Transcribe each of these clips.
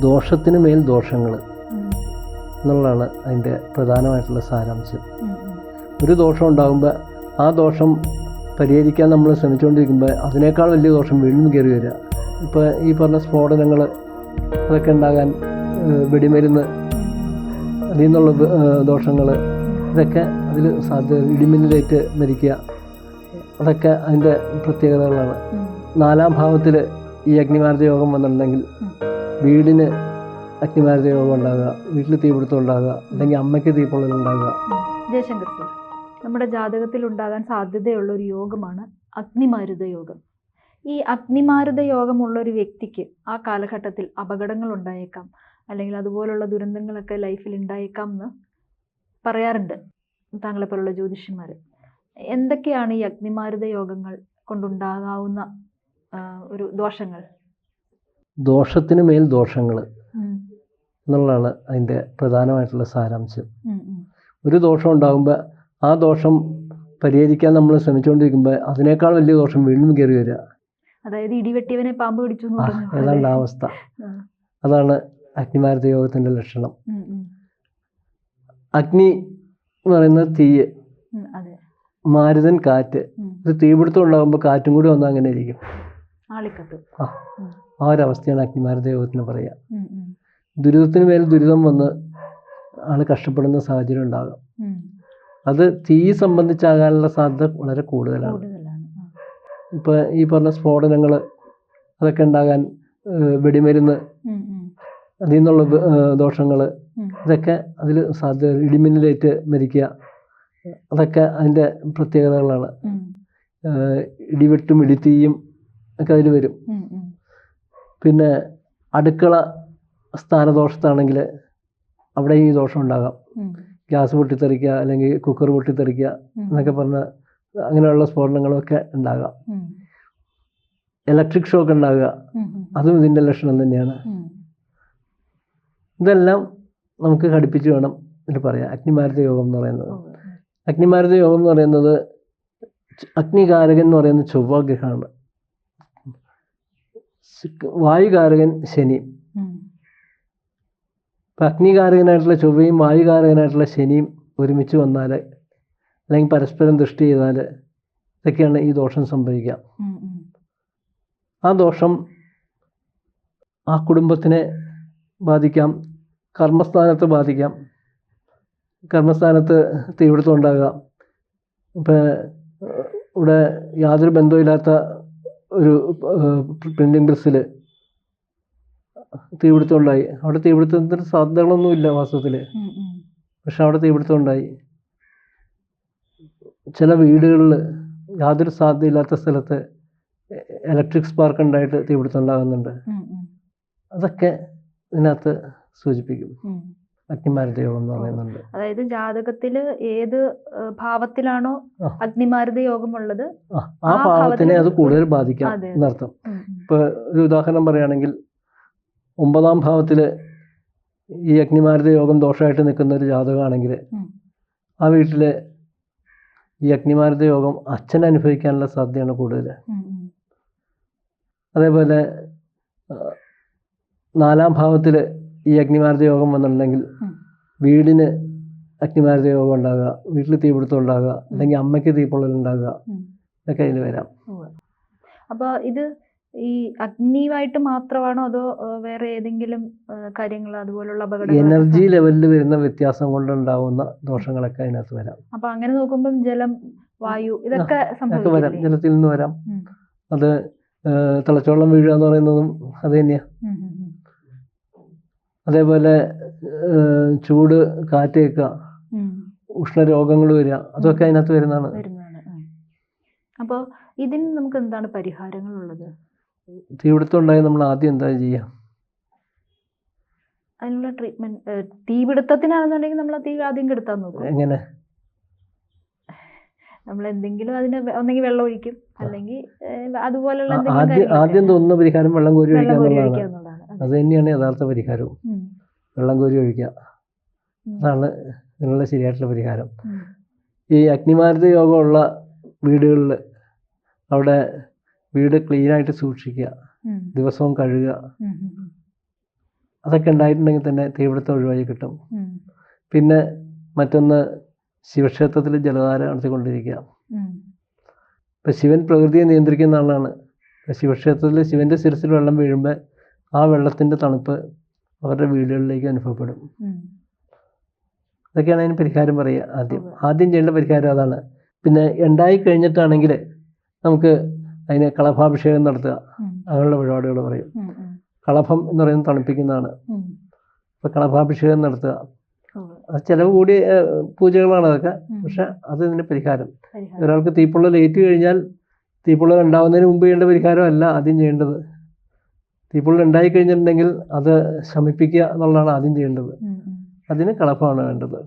ദോഷത്തിന് മേൽ ദോഷങ്ങൾ. എന്നുള്ളതാണ് അതിന്റെ പ്രധാനമായിട്ടുള്ള സാരാംശം. ഒരു ദോഷം ഉണ്ടാകുമ്പോൾ ആ ദോഷം പരിഹരിക്കാൻ നമ്മൾ ശ്രമിച്ചുകൊണ്ടിരിക്കുമ്പോൾ അതിനേക്കാൾ വലിയ ദോഷം വീണ്ടും കയറി വരിക ഇപ്പോൾ ഈ പറഞ്ഞ സ്ഫോടനങ്ങൾ അതൊക്കെ ഉണ്ടാകാൻ വെടിമരുന്ന് അതിൽ നിന്നുള്ള ദോഷങ്ങൾ ഇതൊക്കെ അതിൽ സാധ്യത ഇടിമിന്നലേറ്റ് മരിക്കുക അതൊക്കെ അതിന്റെ പ്രത്യേകതകളാണ് നാലാം ഭാവത്തിൽ ഈ അഗ്നിമാർജ യോഗം വന്നിട്ടുണ്ടെങ്കിൽ. വീടിന് അഗ്നിമാരത യോഗം ഉണ്ടാകുക വീട്ടിൽ തീപിടുത്തം ഉണ്ടാകുക അല്ലെങ്കിൽ അമ്മയ്ക്ക് തീപ്പൊള്ളൽ ഉണ്ടാകുക ജയശങ്കർ സർ നമ്മുടെ ജാതകത്തിൽ ഉണ്ടാകാൻ സാധ്യതയുള്ള ഒരു യോഗമാണ് അഗ്നിമാരുത യോഗം. ഈ അഗ്നിമാരുത യോഗമുള്ള ഒരു വ്യക്തിക്ക് ആ കാലഘട്ടത്തിൽ അപകടങ്ങൾ ഉണ്ടായേക്കാം അല്ലെങ്കിൽ അതുപോലുള്ള ദുരന്തങ്ങളൊക്കെ ലൈഫിൽ ഉണ്ടായേക്കാം എന്ന് പറയാറുണ്ട് താങ്കളെ പോലുള്ള ജ്യോതിഷന്മാർ എന്തൊക്കെയാണ് ഈ അഗ്നിമാരുത യോഗങ്ങൾ കൊണ്ടുണ്ടാകാവുന്ന ഒരു ദോഷങ്ങൾ? ദോഷത്തിന് മേൽ ദോഷങ്ങൾ എന്നുള്ളതാണ് അതിന്റെ പ്രധാനമായിട്ടുള്ള സാരാംശം. ഒരു ദോഷം ഉണ്ടാകുമ്പോൾ ആ ദോഷം പരിഹരിക്കാൻ നമ്മൾ ശ്രമിച്ചുകൊണ്ടിരിക്കുമ്പോൾ അതിനേക്കാൾ വലിയ ദോഷം വീണ്ടും കയറി വരിക അതായത് ഇടിവെട്ടിയവനെ പാമ്പ് പിടിച്ചു അതാണ് ഏതാണ്ട് അവസ്ഥ. അതാണ് അഗ്നിമാരത യോഗത്തിന്റെ ലക്ഷണം. അഗ്നി എന്ന് പറയുന്നത് തീയ്. മാരുതൻ കാറ്റ്. ഇത് തീപിടുത്തം ഉണ്ടാകുമ്പോൾ കാറ്റും കൂടി വന്നാൽ അങ്ങനെ ഇരിക്കും. ആളിക്കത്ത്. ആ ഒരു അവസ്ഥയാണ് ഒരവസ്ഥയാണ് അഗ്നിമാരത യോഗത്തിന് പറയുക. ദുരിതത്തിന് മേൽ ദുരിതം വന്ന് ആൾ കഷ്ടപ്പെടുന്ന സാഹചര്യം ഉണ്ടാകാം. അത് തീ സംബന്ധിച്ചാകാനുള്ള സാധ്യത വളരെ കൂടുതലാണ്. ഇപ്പൊ ഈ പറഞ്ഞ സ്ഫോടനങ്ങൾ അതൊക്കെ ഉണ്ടാകാൻ വെടിമരുന്ന്. അതിൽ നിന്നുള്ള ദോഷങ്ങൾ ഇതൊക്കെ അതിൽ സാധ്യത ഇടിമിന്നലേറ്റ് മരിക്കുക. അതൊക്കെ അതിന്റെ പ്രത്യേകതകളാണ്. ഇടിവെട്ടും ഇടിത്തീയും ഒക്കെ അതിൽ വരും. പിന്നെ അടുക്കള സ്ഥാനദോഷത്താണെങ്കിൽ അവിടെ ഈ ദോഷം ഉണ്ടാകാം. ഗ്യാസ് പൊട്ടിത്തെറിക്കുക അല്ലെങ്കിൽ കുക്കർ പൊട്ടിത്തെറിക്കുക. എന്നൊക്കെ പറഞ്ഞ അങ്ങനെയുള്ള സ്ഫോടനങ്ങളൊക്കെ ഉണ്ടാകാം. ഇലക്ട്രിക് ഷോക്ക് ഉണ്ടാകുക. അതും ഇതിന്റെ ലക്ഷണം തന്നെയാണ് ഇതെല്ലാം നമുക്ക് ഘടിപ്പിച്ച് വേണം ഇതിൽ പറയാം അഗ്നിമാരുത യോഗം എന്ന് പറയുന്നത്. അഗ്നിമാരുത യോഗം എന്ന് പറയുന്നത് അഗ്നികാരകൻ എന്ന് പറയുന്നത് ചൊവ്വ ഗ്രഹമാണ് ശ്- വായുകാരകൻ ശനി ഉം. ഇപ്പം അഗ്നികാരകനായിട്ടുള്ള ചൊവ്വയും വായുകാരകനായിട്ടുള്ള ശനിയും ഒരുമിച്ച് വന്നാൽ അല്ലെങ്കിൽ പരസ്പരം ദൃഷ്ടി ചെയ്താൽ ഇതൊക്കെയാണ് ഈ ദോഷം സംഭവിക്കുക. ആ ദോഷം ആ കുടുംബത്തിനെ ബാധിക്കാം കർമ്മസ്ഥാനത്ത് ബാധിക്കാം കർമ്മസ്ഥാനത്ത് തീപിടുത്തം ഉണ്ടാകാം ഇപ്പം ഇവിടെ യാതൊരു ബന്ധവുമില്ലാത്ത ഒരു പ്രിന്റിംഗ് പ്രസ്സിൽ തീപിടുത്തം ഉണ്ടായി അവിടെ തീപിടുത്തത്തിന് സാധ്യതകളൊന്നുമില്ല വാസ്തവത്തിൽ. പക്ഷെ അവിടെ തീപിടുത്തം ഉണ്ടായി ചില വീടുകളിൽ യാതൊരു സാധ്യതയില്ലാത്ത സ്ഥലത്ത് ഇലക്ട്രിക് സ്പാർക്ക് ഉണ്ടായിട്ട് തീപിടുത്തം ഉണ്ടാകുന്നുണ്ട്. അതൊക്കെ ഇതിനകത്ത് സൂചിപ്പിക്കും. ഉം. അഗ്നിമാരുടെ യോഗം എന്ന് പറയുന്നുണ്ട് അതായത് ജാതകത്തിൽ ഏത് ഭാവത്തിലാണോ. അഗ്നിമാരുത യോഗം ഉള്ളത് ആ ഭാവത്തിനെ അത് കൂടുതൽ ബാധിക്കാം എന്നർത്ഥം. ഉം. ഒരു ഉദാഹരണം പറയുകയാണെങ്കിൽ ഒമ്പതാം ഭാവത്തിൽ ഈ അഗ്നിമാരുത യോഗം ദോഷമായിട്ട് നിൽക്കുന്ന ഒരു ജാതകമാണെങ്കിൽ ആ വീട്ടിൽ ഈ അഗ്നിമാരുത യോഗം അച്ഛൻ അനുഭവിക്കാനുള്ള സാധ്യതയാണ് കൂടുതൽ. അതേപോലെ നാലാം ഭാവത്തിൽ ഈ അഗ്നിമാർജ യോഗം വന്നിട്ടുണ്ടെങ്കിൽ. വീടിന് അഗ്നിമാർജ യോഗം ഉണ്ടാകുക വീട്ടിൽ തീപിടുത്തം ഉണ്ടാകുക അല്ലെങ്കിൽ അമ്മയ്ക്ക് തീപ്പൊള്ളൽ ഉണ്ടാകുക. ഇതൊക്കെ അതിൽ വരാം. അപ്പോൾ അപ്പൊ ഇത് ഈ അഗ്നിയുമായിട്ട് മാത്രമാണോ അതോ വേറെ ഏതെങ്കിലും കാര്യങ്ങൾ അതുപോലുള്ള അപകടങ്ങൾ എനർജി ലെവലിൽ വരുന്ന വ്യത്യാസം കൊണ്ടുണ്ടാവുന്ന ദോഷങ്ങളൊക്കെ അതിനകത്ത് വരാം. അപ്പൊ അങ്ങനെ നോക്കുമ്പോൾ ജലം വായു ഇതൊക്കെ വരാം. ജലത്തിൽ നിന്ന് വരാം. അത് തിളച്ചോളം വീഴുക എന്ന് പറയുന്നതും അത് തന്നെയാണ്. ഉം. അതേപോലെ ചൂട് കാറ്റേക്കുക. ഉഷ്ണരോഗങ്ങൾ വരിക അതൊക്കെ അതിനകത്ത് വരുന്നതാണ്. അപ്പോൾ അപ്പൊ ഇതിന് നമുക്ക് എന്താണ് പരിഹാരങ്ങളുള്ളത് തീപിടുത്തം ഉണ്ടായി നമ്മൾ ആദ്യം എന്താ ചെയ്യുക? അതിനുള്ള ട്രീറ്റ്മെന്റ് തീപിടുത്തത്തിനാണെന്നുണ്ടെങ്കിൽ നമ്മൾ തീ ആദ്യം കെടുത്താൻ നോക്കും. എങ്ങനെ? നമ്മൾ എന്തെങ്കിലും അതിന് ഒന്നെങ്കിൽ വെള്ളം ഒഴിക്കും. അല്ലെങ്കിൽ അതുപോലെയുള്ള ആദ്യം തോന്നുന്ന പരിഹാരം വെള്ളം കോരി ഒഴിക്കുക എന്നുള്ളതാണ്. അതെ. തന്നെയാണ് യഥാർത്ഥ പരിഹാരവും. വെള്ളം കോരി ഒഴിക്കുക. അതാണ് ഇതിനുള്ള ശരിയായിട്ടുള്ള പരിഹാരം. ഈ അഗ്നിമാരുത യോഗമുള്ള വീടുകളിൽ അവിടെ വീട് ക്ലീനായിട്ട് സൂക്ഷിക്കുക. ദിവസവും കഴുകുക. അതൊക്കെ ഉണ്ടായിട്ടുണ്ടെങ്കിൽ തന്നെ തീപിടുത്തം ഒഴിവായി കിട്ടും. പിന്നെ മറ്റൊന്ന് ശിവക്ഷേത്രത്തിൽ ജലധാര നടത്തിക്കൊണ്ടിരിക്കുക. ഇപ്പം ശിവൻ പ്രകൃതിയെ നിയന്ത്രിക്കുന്ന ആളാണ്. ശിവക്ഷേത്രത്തിൽ ശിവന്റെ ശിരസിൽ വെള്ളം വീഴുമ്പോൾ ആ വെള്ളത്തിന്റെ തണുപ്പ് അവരുടെ വീടുകളിലേക്ക് അനുഭവപ്പെടും. അതൊക്കെയാണ് അതിന് പരിഹാരം പറയുക ആദ്യം ആദ്യം ചെയ്യേണ്ട പരിഹാരം അതാണ് പിന്നെ ഉണ്ടായി കഴിഞ്ഞിട്ടാണെങ്കിൽ നമുക്ക് അതിന് കളഭാഭിഷേകം നടത്തുക. അങ്ങനെയുള്ള പരിപാടികൾ പറയും. കളഭം എന്ന് പറയുന്നത് തണുപ്പിക്കുന്നതാണ്. അപ്പോൾ കളഭാഭിഷേകം നടത്തുക. അത് ചിലവ് കൂടിയ പൂജകളാണ് അതൊക്കെ. പക്ഷെ അത് ഇതിന്റെ പരിഹാരം. ഒരാൾക്ക് തീപ്പുള്ള ഏറ്റു കഴിഞ്ഞാൽ തീപ്പുള്ള ഉണ്ടാവുന്നതിന് മുമ്പ് ചെയ്യേണ്ട പരിഹാരമല്ല ആദ്യം ചെയ്യേണ്ടത് തീപ്പൊള്ളൽ ഉണ്ടായി കഴിഞ്ഞിട്ടുണ്ടെങ്കിൽ അത് ശമിപ്പിക്കുക എന്നുള്ളതാണ് ആദ്യം ചെയ്യേണ്ടത്. അതിന് കളഭമാണ് വേണ്ടത്.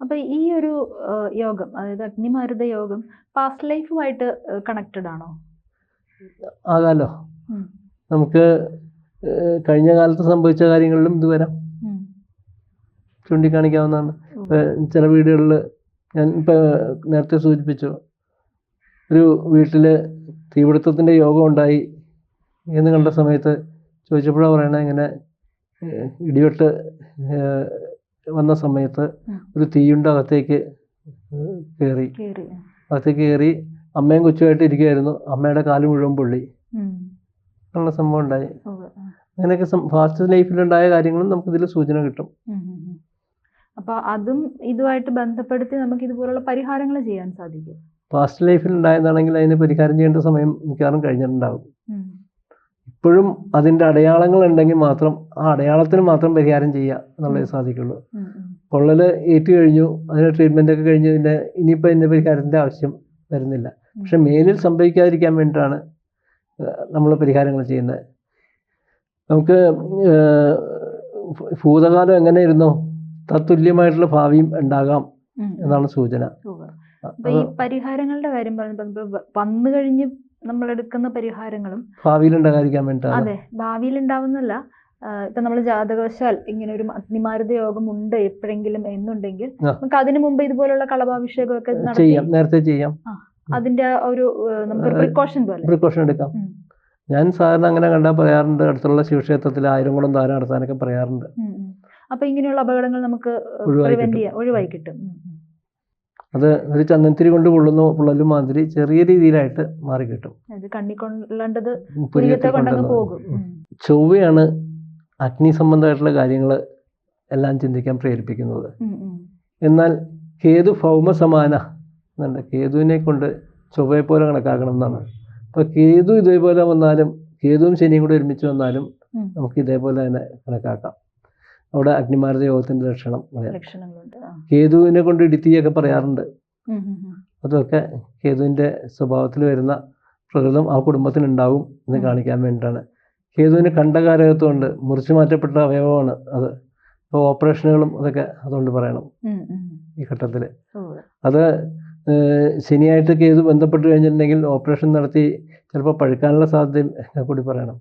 അപ്പൊ ഈ ഒരു യോഗം അതായത് അഗ്നിമാരുത യോഗം പാസ്റ്റ് ലൈഫുമായിട്ട് കണക്റ്റഡ് ആണോ? ആകാലോ? നമുക്ക് കഴിഞ്ഞ കാലത്ത് സംഭവിച്ച കാര്യങ്ങളിലും ഇത് വരാം. ചൂണ്ടിക്കാണിക്കാവുന്നതാണ്. ചില വീടുകളിൽ ഞാൻ ഇപ്പം നേരത്തെ സൂചിപ്പിച്ചു. ഒരു വീട്ടിൽ തീപിടുത്തത്തിന്റെ യോഗം ഉണ്ടായി. എന്ന് കണ്ട സമയത്ത് ചോദിച്ചപ്പോഴാണ് പറയണത് ഇങ്ങനെ ഇടിവെട്ട് വന്ന സമയത്ത് ഒരു തീയുണ്ട അകത്തേക്ക് കയറി അകത്തേക്ക് കയറി അമ്മയും കൊച്ചുമായിട്ട് ഇരിക്കുകയായിരുന്നു അമ്മയുടെ കാൽ മുഴുവൻ പൊള്ളി ഉള്ള സംഭവം ഉണ്ടായി. അങ്ങനെയൊക്കെ ഫാസ്റ്റ് ലൈഫിലുണ്ടായ കാര്യങ്ങളും നമുക്കിതിൽ സൂചന കിട്ടും ഉം. ഉം. ഉം. അപ്പൊ അതും ഇതുമായിട്ട് ബന്ധപ്പെടുത്തി നമുക്ക് ഇതുപോലുള്ള പരിഹാരങ്ങൾ ചെയ്യാൻ സാധിക്കും ഫാസ്റ്റ് ലൈഫിൽ ഉണ്ടായതാണെങ്കിൽ അതിന് പരിഹാരം ചെയ്യേണ്ട സമയം മിക്കവാറും കഴിഞ്ഞിട്ടുണ്ടാകും ഉം. ഇപ്പോഴും അതിന്റെ അടയാളങ്ങൾ ഉണ്ടെങ്കിൽ മാത്രം ആ അടയാളത്തിന് മാത്രം പരിഹാരം ചെയ്യുക എന്നുള്ളതേ സാധിക്കുള്ളൂ. പൊള്ളൽ. പൊള്ളൽ ഏറ്റു കഴിഞ്ഞു അതിന് ട്രീറ്റ്മെന്റ് ഒക്കെ കഴിഞ്ഞു പിന്നെ ഇനിയിപ്പോൾ അതിന്റെ പരിഹാരത്തിന്റെ ആവശ്യം വരുന്നില്ല. പക്ഷെ മേലിൽ സംഭവിക്കാതിരിക്കാൻ വേണ്ടിയിട്ടാണ് നമ്മൾ പരിഹാരങ്ങൾ ചെയ്യുന്നത്. നമുക്ക് ഭൂതകാലം എങ്ങനെ ഇരുന്നോ തത്തുല്യമായിട്ടുള്ള ഭാവിയും ഉണ്ടാകാം. എന്നാണ് സൂചന. പരിഹാരങ്ങളുടെ കാര്യം പറഞ്ഞപ്പോൾ വന്നു കഴിഞ്ഞ് നമ്മൾ എടുക്കുന്ന പരിഹാരങ്ങളും ഭാവിയിൽ ഉണ്ടാകാതിരിക്കാൻ വേണ്ടി അതെ ഭാവിയിൽ ഉണ്ടാവുന്നല്ല ഇപ്പൊ നമ്മൾ ജാതകവശാൽ ഇങ്ങനെ ഒരു അഗ്നിമാരുത യോഗം ഉണ്ട് എപ്പോഴെങ്കിലും എന്നുണ്ടെങ്കിൽ. നമുക്ക് അതിനു മുമ്പ് ഇതുപോലുള്ള കളഭാഭിഷേകം ഒക്കെ ചെയ്യാം നേരത്തെ ചെയ്യാം. അതിന്റെ ഒരു നമുക്ക് പ്രിക്കോഷൻ പോലെ. പ്രിക്കോഷൻ എടുക്കാം. ഞാൻ സാധാരണ അങ്ങനെ കണ്ടാൽ പറയാറുണ്ട് അടുത്തുള്ള ശിവക്ഷേത്രത്തിൽ ആയിരം കുളം താരം നടത്താനൊക്കെ പറയാറുണ്ട്. അപ്പൊ ഇങ്ങനെയുള്ള അപകടങ്ങൾ നമുക്ക് ഒഴിവായി കിട്ടും. ചെയ്യാം ഒഴിവായി കിട്ടും ഉം, ഉം. അത് ഒരു ചന്ദനത്തിരി കൊണ്ട് പൊള്ളുന്ന പൊള്ളലും മാതിരി ചെറിയ രീതിയിലായിട്ട് മാറി കിട്ടും. അത് കണ്ണി കൊള്ളേണ്ടത് പുരികത്തെ പുരികത്തെ കൊണ്ടങ്ങ് പോകും. ചൊവ്വയാണ് അഗ്നി സംബന്ധമായിട്ടുള്ള കാര്യങ്ങൾ എല്ലാം ചിന്തിക്കാൻ പ്രേരിപ്പിക്കുന്നത്. എന്നാൽ കേതു ഭൗമസമാന എന്നുണ്ട് കേതുവിനെ കൊണ്ട് ചൊവ്വയെ പോലെ കണക്കാക്കണം എന്നാണ്. അപ്പോൾ കേതു ഇതേപോലെ വന്നാലും കേതുവും ശനിയും കൂടെ ഒരുമിച്ച് വന്നാലും നമുക്ക് ഇതേപോലെ തന്നെ കണക്കാക്കാം. അവിടെ അഗ്നിമാരുടെ യോഗത്തിന്റെ ലക്ഷണം പറയാം. കേതുവിനെ കൊണ്ട് ഇടുത്തിയൊക്കെ പറയാറുണ്ട്. അതൊക്കെ കേതുവിന്റെ സ്വഭാവത്തിൽ വരുന്ന പ്രകൃതം ആ കുടുംബത്തിനുണ്ടാവും എന്ന്. കാണിക്കാൻ വേണ്ടിയിട്ടാണ്. കേതുവിന് കണ്ടകാരകത്വമുണ്ട് മുറിച്ചു മാറ്റപ്പെട്ട അവയവമാണ് അത്. അപ്പോൾ ഓപ്പറേഷനുകളും അതൊക്കെ അതുകൊണ്ട് പറയണം. ഈ ഘട്ടത്തിൽ അത് ശനിയായിട്ട് കേതു ബന്ധപ്പെട്ട് കഴിഞ്ഞിട്ടുണ്ടെങ്കിൽ ഓപ്പറേഷൻ നടത്തി ചിലപ്പോൾ പഴുക്കാനുള്ള സാധ്യത കൂടി പറയണം.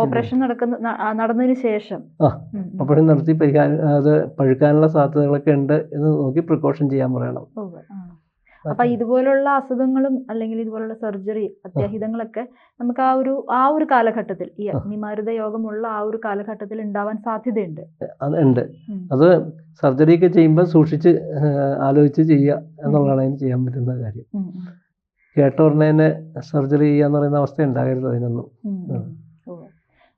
ഓപ്പറേഷൻ നടക്കുന്ന നടന്നതിന് ശേഷം. ഓപ്പറേഷൻ നടത്തി പരിഹാരം അത് പഴുക്കാനുള്ള സാധ്യതകളൊക്കെ ഉണ്ട് എന്ന് നോക്കി പ്രിക്കോഷൻ ചെയ്യാൻ പറയണം. അപ്പൊ ഇതുപോലുള്ള അസുഖങ്ങളും അല്ലെങ്കിൽ ഇതുപോലുള്ള സർജറി അത്യാഹിതങ്ങളൊക്കെ നമുക്ക് ആ ഒരു ആ ഒരു കാലഘട്ടത്തിൽ ഈ. അഗ്നിമാരുത യോഗമുള്ള ആ ഒരു കാലഘട്ടത്തിൽ ഉണ്ടാവാൻ സാധ്യതയുണ്ട്. അതുണ്ട് അത് സർജറി ഒക്കെ ചെയ്യുമ്പോൾ സൂക്ഷിച്ച് ആലോചിച്ച് ചെയ്യുക എന്നുള്ളതാണ് അതിന് ചെയ്യാൻ പറ്റുന്ന കാര്യം. കേട്ട ഉടനെ സർജറി ചെയ്യുക എന്ന് പറയുന്ന അവസ്ഥ ഉണ്ടാകരുത് അതിനൊന്നും.